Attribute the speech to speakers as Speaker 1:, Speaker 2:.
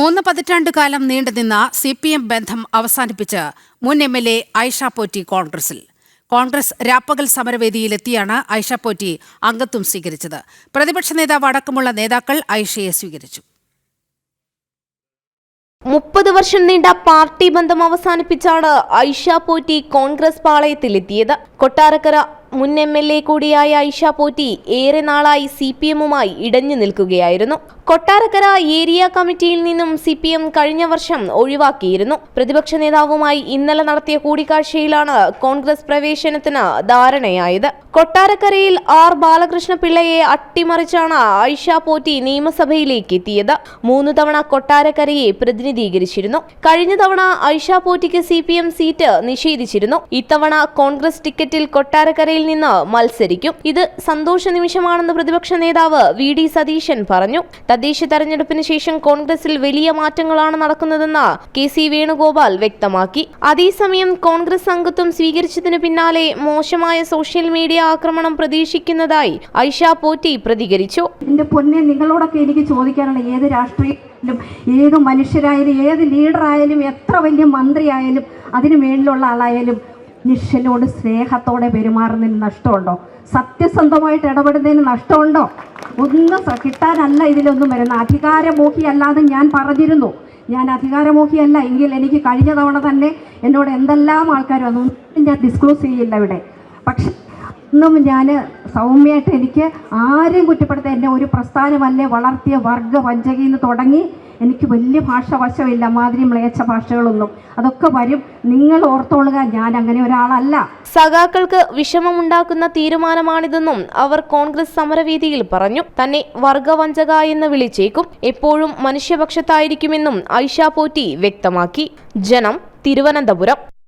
Speaker 1: മൂന്ന് പതിറ്റാണ്ട് കാലം നീണ്ടുനിന്ന സി പി എം ബന്ധം അവസാനിപ്പിച്ച് മുൻ M L A Aisha Potti കോൺഗ്രസിൽ. കോൺഗ്രസ് രാപ്പകൽ സമരവേദിയിലെത്തിയാണ് ഐഷ പോറ്റി അംഗത്വം സ്വീകരിച്ചത്. പ്രതിപക്ഷ നേതാവ് അടക്കമുള്ള നേതാക്കൾ ഐഷയെ സ്വീകരിച്ചു.
Speaker 2: മുപ്പത് വർഷം നീണ്ട പാർട്ടി ബന്ധം അവസാനിപ്പിച്ചാണ് ഐഷ പോറ്റി കോൺഗ്രസ് പാളയത്തിലെത്തിയത്. കൊട്ടാരക്കര മുൻ എം എൽ എ കൂടിയായ ഐഷ പോറ്റി ഏറെ നാളായി സി പി എമ്മുമായി ഇടഞ്ഞു നിൽക്കുകയായിരുന്നു. കൊട്ടാരക്കര ഏരിയ കമ്മിറ്റിയിൽ നിന്നും സി പി എം കഴിഞ്ഞ വർഷം ഒഴിവാക്കിയിരുന്നു. പ്രതിപക്ഷ നേതാവുമായി ഇന്നലെ നടത്തിയ കൂടിക്കാഴ്ചയിലാണ് കോൺഗ്രസ് പ്രവേശനത്തിന് ധാരണയായത്. കൊട്ടാരക്കരയിൽ ആർ ബാലകൃഷ്ണ പിള്ളയെ അട്ടിമറിച്ചാണ് ഐഷ പോറ്റി നിയമസഭയിലേക്ക് എത്തിയത്. മൂന്ന് തവണ കൊട്ടാരക്കരയെ പ്രതിനിധീകരിച്ചിരുന്നു. കഴിഞ്ഞ തവണ ഐഷ പോറ്റിക്ക് സി സീറ്റ് നിഷേധിച്ചിരുന്നു. ഇത്തവണ കോൺഗ്രസ് ടിക്കറ്റിൽ കൊട്ടാരക്കരയിൽ നിന്ന് മത്സരിക്കും. ഇത് സന്തോഷ നിമിഷമാണെന്ന് പ്രതിപക്ഷ നേതാവ് വി ഡി സതീശൻ പറഞ്ഞു. തദ്ദേശ തെരഞ്ഞെടുപ്പിന് ശേഷം കോൺഗ്രസിൽ വലിയ മാറ്റങ്ങളാണ് നടക്കുന്നതെന്ന് കെ സി വേണുഗോപാൽ വ്യക്തമാക്കി. അതേസമയം കോൺഗ്രസ് അംഗത്വം സ്വീകരിച്ചതിനു പിന്നാലെ മോശമായ സോഷ്യൽ മീഡിയ ആക്രമണം പ്രതീക്ഷിക്കുന്നതായി ഐഷ പോറ്റി പ്രതികരിച്ചു.
Speaker 3: പൊന്നെ നിങ്ങളോടൊക്കെ എനിക്ക് ചോദിക്കാനുള്ള ഏത് രാഷ്ട്രീയത്തിലും ഏത് മനുഷ്യരായാലും ഏത് ലീഡറായാലും എത്ര വലിയ മന്ത്രിയായാലും അതിനു മേളിലുള്ള ആളായാലും മനുഷ്യനോട് സ്നേഹത്തോടെ പെരുമാറുന്നതിന് നഷ്ടമുണ്ടോ? സത്യസന്ധമായിട്ട് ഇടപെടുന്നതിന് നഷ്ടമുണ്ടോ? ഒന്നും കിട്ടാനല്ല ഇതിലൊന്നും വരുന്ന അധികാരമോഹിയല്ലാതെ ഞാൻ പറഞ്ഞിരുന്നു. ഞാൻ അധികാരമോഹിയല്ല എങ്കിൽ എനിക്ക് കഴിഞ്ഞ തവണ തന്നെ എന്നോട് എന്തെല്ലാം ആൾക്കാരും അതൊന്നും ഞാൻ ഡിസ്ക്ലോസ് ചെയ്യില്ല ഇവിടെ. പക്ഷെ ഒന്നും ഞാൻ സൗമ്യമായിട്ട് എനിക്ക് ആരെയും കുറ്റപ്പെടുത്താൻ എന്നെ ഒരു പ്രസ്ഥാനമല്ലേ വളർത്തിയ വർഗ വഞ്ചകയിൽ നിന്ന് തുടങ്ങി. എനിക്ക് വലിയ ഭാഷ വശമില്ല മാതിരി മ്ലേച്ഛ ഭാഷകളൊന്നും. അതൊക്കെ വരും. നിങ്ങൾ ഓർത്തോളുക ഞാൻ അങ്ങനെ ഒരാളല്ല.
Speaker 2: സഖാക്കൾക്ക് വിഷമമുണ്ടാക്കുന്ന തീരുമാനമാണിതെന്നും അവർ കോൺഗ്രസ് സമരവേദിയിൽ പറഞ്ഞു. തന്നെ വർഗവഞ്ചക എന്ന് വിളിച്ചേക്കും. എപ്പോഴും മനുഷ്യപക്ഷത്തായിരിക്കുമെന്നും ഐഷ പോറ്റി വ്യക്തമാക്കി. ജനം തിരുവനന്തപുരം.